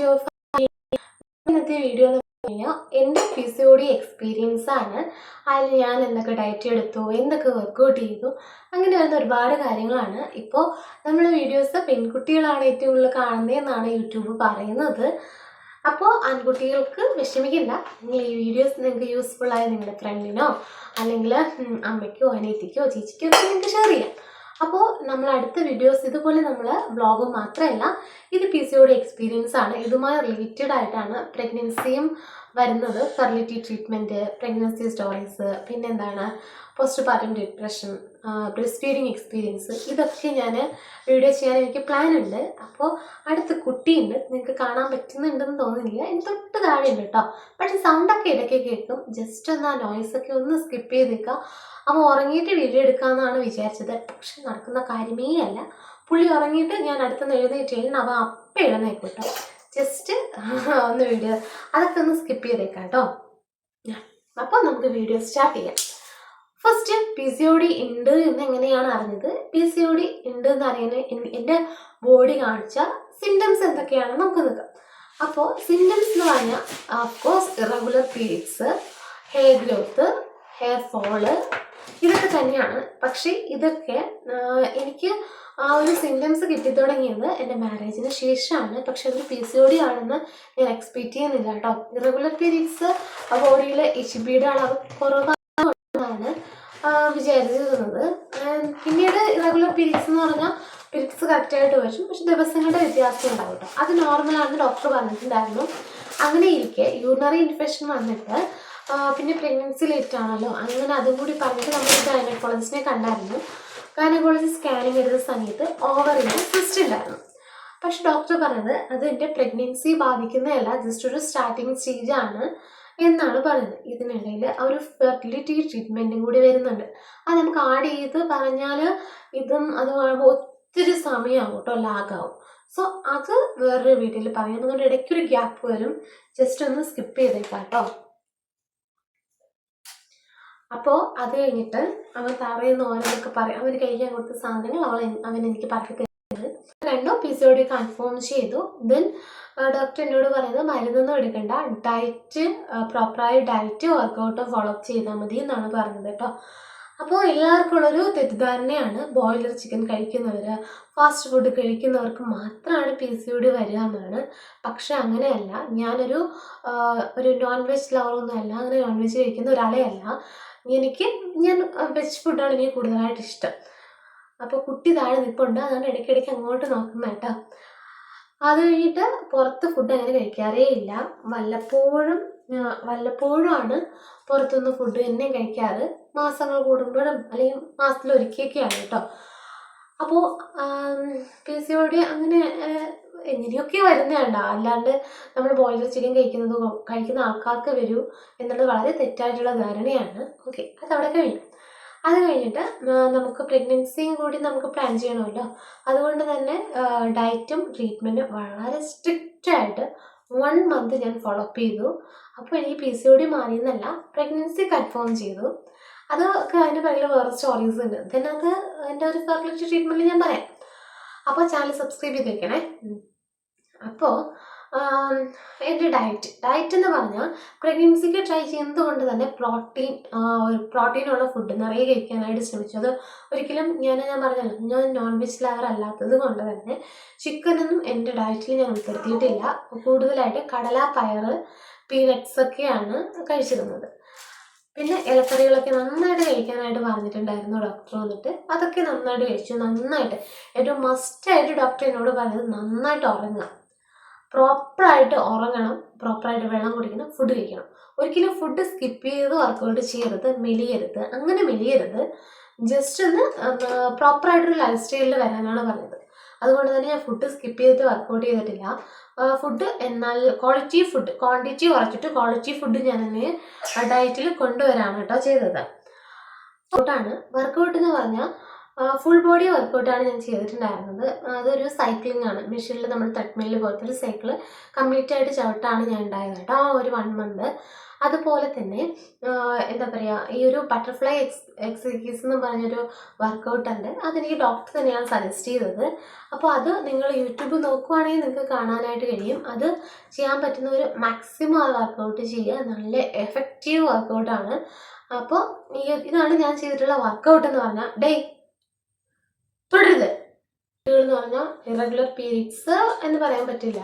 ഇന്നത്തെ വീഡിയോ എന്ന് കഴിഞ്ഞാൽ എന്റെ ഡി എക്സ്പീരിയൻസ് ആണ്. അതിൽ ഞാൻ എന്തൊക്കെ ഡയറ്റ് എടുത്തു എന്തൊക്കെ വർക്കൗട്ട് ചെയ്തു അങ്ങനെ വരുന്ന ഒരുപാട് കാര്യങ്ങളാണ്. ഇപ്പോൾ നമ്മൾ വീഡിയോസ് പെൺകുട്ടികളാണ് ഏറ്റവും കൂടുതൽ കാണുന്നതെന്നാണ് യൂട്യൂബ് പറയുന്നത്. അപ്പോൾ ആൺകുട്ടികൾക്ക് വിഷമിക്കില്ല നിങ്ങൾ ഈ വീഡിയോസ് നിങ്ങൾക്ക് യൂസ്ഫുൾ ആയ നിങ്ങളുടെ ഫ്രണ്ടിനോ അല്ലെങ്കിൽ അമ്മയ്ക്കോ അനിയത്തിക്കോ ചേച്ചിക്കോ ഒക്കെ നിങ്ങൾക്ക് ഷെയർ ചെയ്യാം. അപ്പോൾ നമ്മൾ അടുത്ത വീഡിയോസ് ഇതുപോലെ നമ്മൾ വ്ളോഗ് മാത്രമല്ല ഇത് പി സി എക്സ്പീരിയൻസ് ആണ്. ഇതുമായി റിലേറ്റഡ് ആയിട്ടാണ് പ്രഗ്നൻസിയും വരുന്നത് ഫെർലിറ്റി ട്രീറ്റ്മെന്റ് പ്രഗ്നൻസി സ്റ്റോറീസ് പിന്നെന്താണ് post partum depression breast feeding experience ഇതൊക്കെ ഞാൻ വീഡിയോ ചെയ്യാൻ എനിക്ക് പ്ലാൻ ഉണ്ട്. അപ്പോൾ അടുത്ത് കുട്ടിയുണ്ട്. നിങ്ങൾക്ക് കാണാൻ പറ്റുന്നുണ്ടെന്ന് തോന്നുന്നില്ല. എനിക്ക് തൊട്ട് താഴെ ഉണ്ട് കേട്ടോ പക്ഷേ സൗണ്ടൊക്കെ ഇടയ്ക്ക് കേൾക്കും. ജസ്റ്റ് ഒന്ന് ആ നോയ്സൊക്കെ ഒന്ന് സ്കിപ്പ് ചെയ്ത് ചെയ്തേക്കുക അവൻ ഉറങ്ങിയിട്ട് വീഡിയോ എടുക്കാമെന്നാണ് വിചാരിച്ചത്. പക്ഷെ നടക്കുന്ന കാര്യമേ അല്ല. പുള്ളി ഉറങ്ങിയിട്ട് ഞാൻ അടുത്തുനിന്ന് എഴുന്നേറ്റ് കഴിഞ്ഞാൽ അവൻ അപ്പം കേട്ടോ ജസ്റ്റ് ഒന്ന് വീഡിയോ അതൊക്കെ ഒന്ന് സ്കിപ്പ് ചെയ്തേക്കാം കേട്ടോ. അപ്പോൾ നമുക്ക് വീഡിയോ സ്റ്റാർട്ട് ചെയ്യാം. First P C O D ഉണ്ട് എന്ന് എങ്ങനെയാണ് അറിഞ്ഞത്? പി സി ഒ ഡി ഉണ്ട് എന്ന് അറിയാൻ എൻ- എന്റെ ബോഡി കാണിച്ച സിംറ്റംസ് എന്തൊക്കെയാണെന്ന് നമുക്ക് നോക്കാം. അപ്പോൾ സിംറ്റംസ് എന്ന് പറഞ്ഞാൽ course irregular periods hair growth hair fall ഇതൊക്കെ തന്നെയാണ്. പക്ഷേ ഇതൊക്കെ എനിക്ക് ആ ഒരു സിംറ്റംസ് കിട്ടി തുടങ്ങിയത് എന്റെ മാരേജിന് ശേഷമാണ്. പക്ഷെ അതൊരു പി സി ഒ ഡി ആണെന്ന് ഞാൻ എക്സ്പെക്ട് ചെയ്യുന്നില്ല കേട്ടോ. ഇറഗുലർ പീരീഡ്സ് ബോഡിയിലെ എച്ച് ബിയുടെ അളവ് കുറവാണ് വിചാരിച്ചിരുന്നത്. പിന്നീട് ഇറഗുലർ പീരീഡ്സ് എന്ന് പറഞ്ഞാൽ പീരീഡ്സ് കറക്റ്റായിട്ട് വരും. പക്ഷെ ദിവസങ്ങളുടെ വ്യത്യാസം ഉണ്ടാവും കേട്ടോ. അത് നോർമലാണെന്ന് ഡോക്ടർ പറഞ്ഞിട്ടുണ്ടായിരുന്നു. അങ്ങനെ ഇരിക്കെ യൂറിനറി ഇൻഫെക്ഷൻ വന്നിട്ട് പിന്നെ പ്രഗ്നൻസി ലേറ്റ് ആണല്ലോ. അങ്ങനെ അതും കൂടി പറഞ്ഞിട്ട് നമ്മൾ ഗൈനക്കോളജിസ്റ്റിനെ കണ്ടായിരുന്നു. ഗൈനക്കോളജി സ്കാനിങ് എടുത്ത സമയത്ത് ഓവറിന് സിസ്റ്റ് ഉണ്ടായിരുന്നു പക്ഷെ ഡോക്ടർ പറഞ്ഞത് അത് എന്റെ പ്രഗ്നൻസി ബാധിക്കുന്നതല്ല ജസ്റ്റ് ഒരു സ്റ്റാർട്ടിങ് സ്റ്റേജ് ആണ് എന്നാണ് പറയുന്നത് ഇതിനിടയിൽ ഒരു ഫെർട്ടിലിറ്റി ട്രീറ്റ്മെന്റും കൂടി വരുന്നുണ്ട്. അത് നമുക്ക് ആഡ് ചെയ്ത് പറഞ്ഞാൽ ഇതും അത് ഒത്തിരി സമയമാകും കേട്ടോ ലാഗാവും സോ അത് വേറൊരു വീഡിയോയിൽ പറയാം. അതുകൊണ്ട് ഇടയ്ക്കൊരു ഗ്യാപ്പ് വരും. ജസ്റ്റ് ഒന്ന് സ്കിപ്പ് ചെയ്തേക്കാം കേട്ടോ. അപ്പോൾ അത് കഴിഞ്ഞിട്ട് അവൻ തറയുന്ന ഓരോന്നൊക്കെ പറയും. അവന് കഴിക്കാൻ കൊടുത്ത സാധനങ്ങൾ അവൾ അവൻ എനിക്ക് പറഞ്ഞു തരുന്നത് രണ്ടോ പി സി ഒ കൺഫേം ചെയ്തു ദെൻ ഡോക്ടർ എന്നോട് പറയുന്നത് മരുന്നൊന്നും എടുക്കണ്ട. ഡയറ്റ് പ്രോപ്പറായ ഡയറ്റ് വർക്കൗട്ടും ഫോളോ അപ്പ് ചെയ്താൽ മതി എന്നാണ് പറഞ്ഞത് കേട്ടോ. അപ്പോൾ എല്ലാവർക്കും ഉള്ളൊരു തെറ്റിദ്ധാരണയാണ് ബോയിലർ ചിക്കൻ കഴിക്കുന്നവർ ഫാസ്റ്റ് ഫുഡ് കഴിക്കുന്നവർക്ക് മാത്രമാണ് പി സി ഒ ഡി വരിക എന്നാണ് പക്ഷെ അങ്ങനെയല്ല. ഞാനൊരു ഒരു നോൺ വെജ് ലവറൊന്നും അല്ല. അങ്ങനെ നോൺ വെജ് കഴിക്കുന്ന ഒരാളെ അല്ല. എനിക്ക് ഞാൻ വെജ് ഫുഡാണ് എനിക്ക് കൂടുതലായിട്ട് ഇഷ്ടം. അപ്പോൾ കുട്ടി താഴെ നിൽപ്പുണ്ട് അതാണ് ഇടയ്ക്കിടയ്ക്ക് അങ്ങോട്ട് നോക്കുന്നത് കേട്ടോ. അത് കഴിഞ്ഞിട്ട് പുറത്ത് ഫുഡ് അങ്ങനെ കഴിക്കാറേ ഇല്ല. വല്ലപ്പോഴും ആ, വല്ലപ്പോഴും ആണ് പുറത്തുനിന്ന് ഫുഡ് തന്നെ കഴിക്കാറ്. മാസങ്ങൾ കൂടുമ്പോഴും അല്ലെങ്കിൽ മാസത്തിൽ ഒരിക്കലൊക്കെയാണ് കേട്ടോ. അപ്പോൾ പി സി ഒ ഡി അങ്ങനെ എങ്ങനെയൊക്കെ വരുന്നതാണ്ട അല്ലാണ്ട് നമ്മൾ ബോയിലർ ചിക്കൻ കഴിക്കുന്നത് കഴിക്കുന്ന ആൾക്കാർക്ക് വരൂ എന്നുള്ളത് വളരെ തെറ്റായിട്ടുള്ള ധാരണയാണ്. ഓക്കെ അവിടെ കഴിഞ്ഞു. അത് കഴിഞ്ഞിട്ട് നമുക്ക് പ്രഗ്നൻസിയും കൂടി നമുക്ക് പ്ലാൻ ചെയ്യണമല്ലോ. അതുകൊണ്ട് തന്നെ ഡയറ്റും ട്രീറ്റ്മെന്റും വളരെ സ്ട്രിക്റ്റ് ആയിട്ട് വൺ മന്ത് ഞാൻ ഫോളോ അപ്പ് ചെയ്തു. അപ്പോൾ എനിക്ക് പി സി ഒ ഡി മാറിയെന്നല്ല പ്രഗ്നൻസി കൺഫേം ചെയ്തു. അതൊക്കെ അതിന്റെ പിറകിൽ വേറെ സ്റ്റോറീസ് ഉണ്ട്. ദെൻ അത് എന്റെ ഒരു ഫെർട്ടിലിറ്റി ട്രീറ്റ്മെന്റിൽ ഞാൻ പറയാം. അപ്പോൾ ചാനൽ സബ്സ്ക്രൈബ് ചെയ്ത് വെക്കണേ. അപ്പോൾ എന്റെ ഡയറ്റ് ഡയറ്റ് എന്ന് പറഞ്ഞാൽ പ്രഗ്നൻസിക്ക് ട്രൈ ചെയ്യുന്നത് കൊണ്ട് തന്നെ പ്രോട്ടീൻ പ്രോട്ടീനുള്ള ഫുഡ് നിറയെ കഴിക്കാനായിട്ട് ശ്രമിച്ചു. അത് ഒരിക്കലും ഞാൻ ഞാൻ പറഞ്ഞല്ലോ ഞാൻ നോൺ വെജ് ലവർ അല്ലാത്തത് കൊണ്ട് തന്നെ ചിക്കനൊന്നും എന്റെ ഡയറ്റിൽ ഞാൻ ഉൾപ്പെടുത്തിയിട്ടില്ല. കൂടുതലായിട്ട് കടല പയർ പീനട്സ് ഒക്കെയാണ് കഴിച്ചിരുന്നത്. പിന്നെ ഇലക്കറികളൊക്കെ നന്നായിട്ട് കഴിക്കാനായിട്ട് പറഞ്ഞിട്ടുണ്ടായിരുന്നു ഡോക്ടർ വന്നിട്ട്. അതൊക്കെ നന്നായിട്ട് കഴിച്ചു. നന്നായിട്ട്. ഏറ്റവും മസ്റ്റായിട്ട് ഡോക്ടർ എന്നോട് പറഞ്ഞത് നന്നായിട്ട് ഉറങ്ങുക. പ്രോപ്പറായിട്ട് ഉറങ്ങണം പ്രോപ്പറായിട്ട് വെള്ളം കുടിക്കണം ഫുഡ് കഴിക്കണം. ഒരിക്കലും ഫുഡ് സ്കിപ്പ് ചെയ്ത് വർക്കൗട്ട് ചെയ്യരുത് മെലിയരുത് അങ്ങനെ മെലിയരുത്. ജസ്റ്റ് ഒന്ന് പ്രോപ്പറായിട്ടൊരു ലൈഫ് സ്റ്റൈലിൽ വരാനാണ് പറഞ്ഞത്. അതുകൊണ്ട് തന്നെ ഞാൻ ഫുഡ് സ്കിപ്പ് ചെയ്തിട്ട് വർക്കൗട്ട് ചെയ്തിട്ടില്ല. ഫുഡ് എന്നാൽ ക്വാളിറ്റി ഫുഡ് ക്വാണ്ടിറ്റി കുറച്ചിട്ട് ക്വാളിറ്റി ഫുഡ് ഞാൻ എന്നെ ഡയറ്റിൽ കൊണ്ടുവരാണ് കേട്ടോ ചെയ്തത്. വർക്കൗട്ടാണ് വർക്കൗട്ട് എന്ന് പറഞ്ഞാൽ ഫുൾ ബോഡി വർക്കൗട്ടാണ് ഞാൻ ചെയ്തിട്ടുണ്ടായിരുന്നത്. അതൊരു സൈക്ലിംഗ് ആണ്. മെഷീനിൽ നമ്മൾ തട്ട്മില്ല് പോലത്തെ ഒരു സൈക്കിൾ കംപ്ലീറ്റ് ആയിട്ട് ചവിട്ടാണ് ഞാൻ ഉണ്ടായത് കേട്ടോ ആ ഒരു വൺ മന്ത് അതുപോലെ തന്നെ എന്താ പറയുക ഈ ഒരു ബട്ടർഫ്ലൈ എക്സ് എക്സസൈസ് എന്ന് പറഞ്ഞൊരു വർക്കൗട്ട് ഉണ്ട്. അതെനിക്ക് ഡോക്ടർ തന്നെയാണ് സജസ്റ്റ് ചെയ്തത്. അപ്പോൾ അത് നിങ്ങൾ യൂട്യൂബ് നോക്കുവാണെങ്കിൽ നിങ്ങൾക്ക് കാണാനായിട്ട് കഴിയും. അത് ചെയ്യാൻ പറ്റുന്ന ഒരു മാക്സിമം ആ വർക്കൗട്ട് ചെയ്യുക. നല്ല എഫക്റ്റീവ് വർക്കൗട്ടാണ് അപ്പോൾ ഈ ഇതാണ് ഞാൻ ചെയ്തിട്ടുള്ള വർക്കൗട്ട് എന്ന് പറഞ്ഞാൽ ഡേ എന്ന് പറഞ്ഞാൽ ഇറഗുലർ പീരീഡ്സ് എന്ന് പറയാൻ പറ്റില്ല.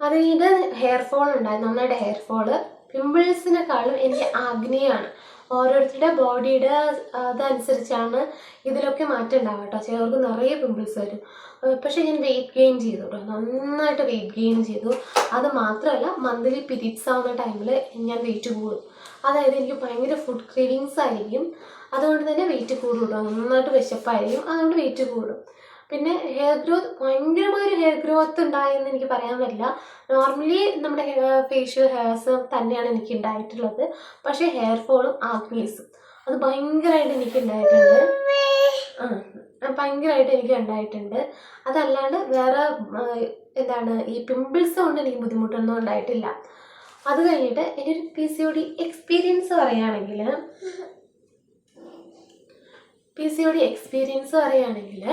അത് കഴിഞ്ഞിട്ട് ഹെയർ ഫോൾ ഉണ്ടായി നന്നായിട്ട് ഹെയർ ഫോൾ പിമ്പിൾസിനെക്കാളും എനിക്ക് ആഗ്നേയാണ്. ഓരോരുത്തരുടെ ബോഡിയുടെ അതനുസരിച്ചാണ് ഇതിലൊക്കെ മാറ്റം ഉണ്ടാവുക കേട്ടോ. ചിലർക്ക് നിറയെ പിമ്പിൾസ് വരും. പക്ഷേ ഞാൻ വെയിറ്റ് ഗെയിൻ ചെയ്തു കേട്ടോ നന്നായിട്ട് വെയിറ്റ് ഗെയിൻ ചെയ്തു. അത് മാത്രമല്ല മന്ത്ലി പിരീഡ്സ് ആവുന്ന ടൈമിൽ ഞാൻ വെയിറ്റ് കൂടും. അതായത് എനിക്ക് ഭയങ്കര ഫുഡ് ക്രീവിങ്സ് ആയിരിക്കും. അതുകൊണ്ട് തന്നെ വെയിറ്റ് കൂടും കേട്ടോ നന്നായിട്ട് വിശപ്പായിരിക്കും. അതുകൊണ്ട് വെയിറ്റ് കൂടും. പിന്നെ ഹെയർ ഗ്രോത്ത് ഭയങ്കരമായ ഒരു ഹെയർ ഗ്രോത്ത് ഉണ്ടായെന്ന് എനിക്ക് പറയാൻ പറ്റില്ല. നോർമലി നമ്മുടെ ഫേഷ്യൽ ഹെയർസ് തന്നെയാണ് എനിക്ക് ഉണ്ടായിട്ടുള്ളത് പക്ഷേ ഹെയർ ഫോളും ആഗ്നീസും അത് ഭയങ്കരമായിട്ട് എനിക്ക് ഉണ്ടായിട്ടുണ്ട് ഭയങ്കരമായിട്ട് എനിക്ക് ഉണ്ടായിട്ടുണ്ട് അതല്ലാണ്ട് വേറെ എന്താണ് ഈ പിമ്പിൾസ് കൊണ്ട് എനിക്ക് ബുദ്ധിമുട്ടൊന്നും ഉണ്ടായിട്ടില്ല. അത് കഴിഞ്ഞിട്ട് എന്റെ ഒരു P C O D experience പറയുകയാണെങ്കിൽ P C O D experience പറയുകയാണെങ്കിൽ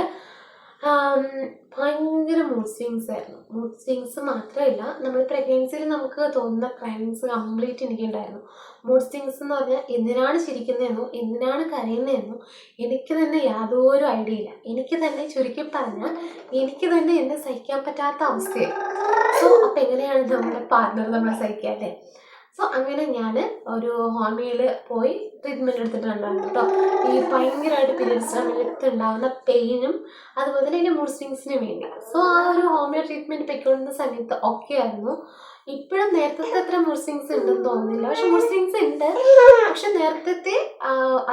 ഭയങ്കര മൂഡ് സ്വിങ്സ് ആയിരുന്നു. മൂഡ് സ്വിങ്സ് മാത്രമല്ല നമ്മൾ പ്രഗ്നൻസിയിൽ നമുക്ക് തോന്നുന്ന ക്രൈംസ് കംപ്ലീറ്റ് എനിക്കുണ്ടായിരുന്നു മൂഡ് സ്വിങ്സ് എന്ന് പറഞ്ഞാൽ എന്തിനാണ് ചിരിക്കുന്നതെന്നോ എന്തിനാണ് കരയുന്നതെന്നോ എനിക്ക് തന്നെ യാതൊരു ഐഡിയ ഇല്ല. എനിക്ക് തന്നെ ചുരുക്കി പറഞ്ഞാൽ എനിക്ക് തന്നെ എന്നെ സഹിക്കാൻ പറ്റാത്ത അവസ്ഥയായി സോ അപ്പം എങ്ങനെയാണ് നമ്മുടെ പാർട്ണർ നമ്മളെ സഹിക്കുക അല്ലേ സോ അങ്ങനെ ഞാൻ ഒരു ഹോമിയിൽ പോയി ട്രീറ്റ്മെന്റ് എടുത്തിട്ടുണ്ടായിരുന്നു കേട്ടോ ഈ ഭയങ്കരമായിട്ട് പീരിയഡ്സ് സമയത്ത് ഉണ്ടാകുന്ന പെയിനും അതുപോലെ തന്നെ എന്റെ മൂഡ് സ്വിങ്സിനും വേണ്ടി. സോ ആ ഒരു ഹോമിയോ ട്രീറ്റ്മെന്റ് പൊയ്ക്കൊണ്ടിരുന്ന സമയത്ത് ഒക്കെ ആയിരുന്നു. ഇപ്പോഴും നേരത്തെ അത്ര മൂഡ് സ്വിങ്സ് ഉണ്ടെന്ന് തോന്നുന്നില്ല. പക്ഷെ മൂഡ് സ്വിങ്സ് ഉണ്ട്. പക്ഷെ നേരത്തെ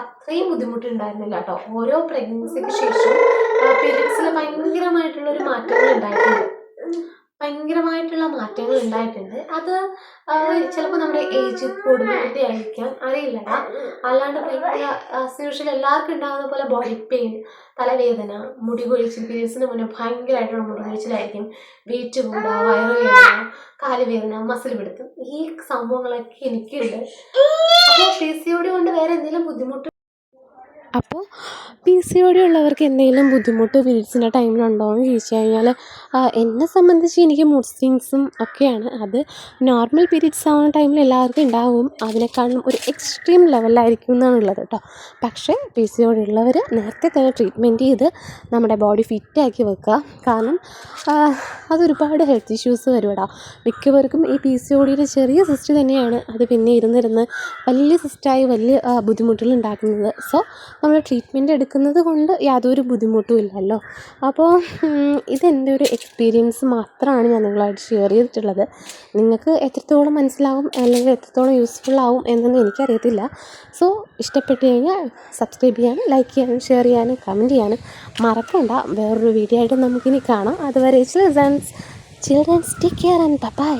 അത്രയും ബുദ്ധിമുട്ടുണ്ടായിരുന്നില്ല കേട്ടോ ഓരോ പ്രഗ്നൻസിക്ക് ശേഷം പീരിയഡ്സിൽ ഭയങ്കരമായിട്ടുള്ള ഒരു മാറ്റങ്ങൾ ഉണ്ടായിട്ടുണ്ട് ഭയങ്കരമായിട്ടുള്ള മാറ്റങ്ങൾ ഉണ്ടായിട്ടുണ്ട്. അത് ചിലപ്പോൾ നമ്മുടെ ഏജ് കൂടുന്നതിന്റെ ആയിരിക്കാം അറിയില്ല അല്ലാണ്ട് ഭയങ്കര ആസ് എല്ലാവർക്കും ഉണ്ടാകുന്ന പോലെ ബോഡി പെയിൻ തലവേദന മുടി കൊഴിച്ചിൽ പീരീഡ്സിന് മുന്നേ ഭയങ്കരമായിട്ടുള്ള മുടി കൊഴിച്ചിലായിരിക്കും. വെയിറ്റ് കൂടുക വയറുവേദന കാലുവേദന മസിൽ പിടുത്തം ഈ സംഭവങ്ങളൊക്കെ എനിക്കുണ്ട്. അപ്പോൾ പി കൊണ്ട് വേറെ എന്തെങ്കിലും ബുദ്ധിമുട്ട് അപ്പോൾ പി സി ഒ ഡി ഉള്ളവർക്ക് എന്തെങ്കിലും ബുദ്ധിമുട്ട് പീരീഡ്സിന്റെ ടൈമിലുണ്ടോ എന്ന് ചോദിച്ചു കഴിഞ്ഞാൽ എന്നെ സംബന്ധിച്ച് എനിക്ക് മൂഡ് സ്വിങ്സും ഒക്കെയാണ്. അത് നോർമൽ പീരീഡ്സ് ആവുന്ന ടൈമിൽ എല്ലാവർക്കും ഉണ്ടാവും. അതിനേക്കാളും ഒരു എക്സ്ട്രീം ലെവലിലായിരിക്കും എന്നാണ് ഉള്ളത് കേട്ടോ. പക്ഷേ പി സി ഒ ഡി ഉള്ളവർ നേരത്തെ തന്നെ ട്രീറ്റ്മെന്റ് ചെയ്ത് നമ്മുടെ ബോഡി ഫിറ്റാക്കി വെക്കുക. കാരണം അതൊരുപാട് ഹെൽത്ത് ഇഷ്യൂസ് വരും കേട്ടോ. മിക്കവർക്കും ഈ പി സി ഒ ഡിയുടെ ചെറിയ സിസ്റ്റ് തന്നെയാണ്. അത് പിന്നെ ഇരുന്നിരുന്ന് വലിയ സിസ്റ്റായി വലിയ ബുദ്ധിമുട്ടുകൾ ഉണ്ടാക്കുന്നത്. സോ നമ്മൾ ട്രീറ്റ്മെന്റ് എടുക്കുന്നത് കൊണ്ട് യാതൊരു ബുദ്ധിമുട്ടും ഇല്ലല്ലോ. അപ്പോൾ ഇതെന്റെ ഒരു എക്സ്പീരിയൻസ് മാത്രമാണ് ഞാൻ നിങ്ങളായിട്ട് ഷെയർ ചെയ്തിട്ടുള്ളത്. നിങ്ങൾക്ക് എത്രത്തോളം മനസ്സിലാവും അല്ലെങ്കിൽ എത്രത്തോളം യൂസ്ഫുൾ ആവും എന്നൊന്നും എനിക്കറിയത്തില്ല. സോ ഇഷ്ടപ്പെട്ട് കഴിഞ്ഞാൽ സബ്സ്ക്രൈബ് ചെയ്യാനും ലൈക്ക് ചെയ്യാനും ഷെയർ ചെയ്യാനും കമന്റ് ചെയ്യാനും മറക്കണ്ട. വേറൊരു വീഡിയോ ആയിട്ട് നമുക്കിനി കാണാം. അതുവരെ childrens childrens take care and bye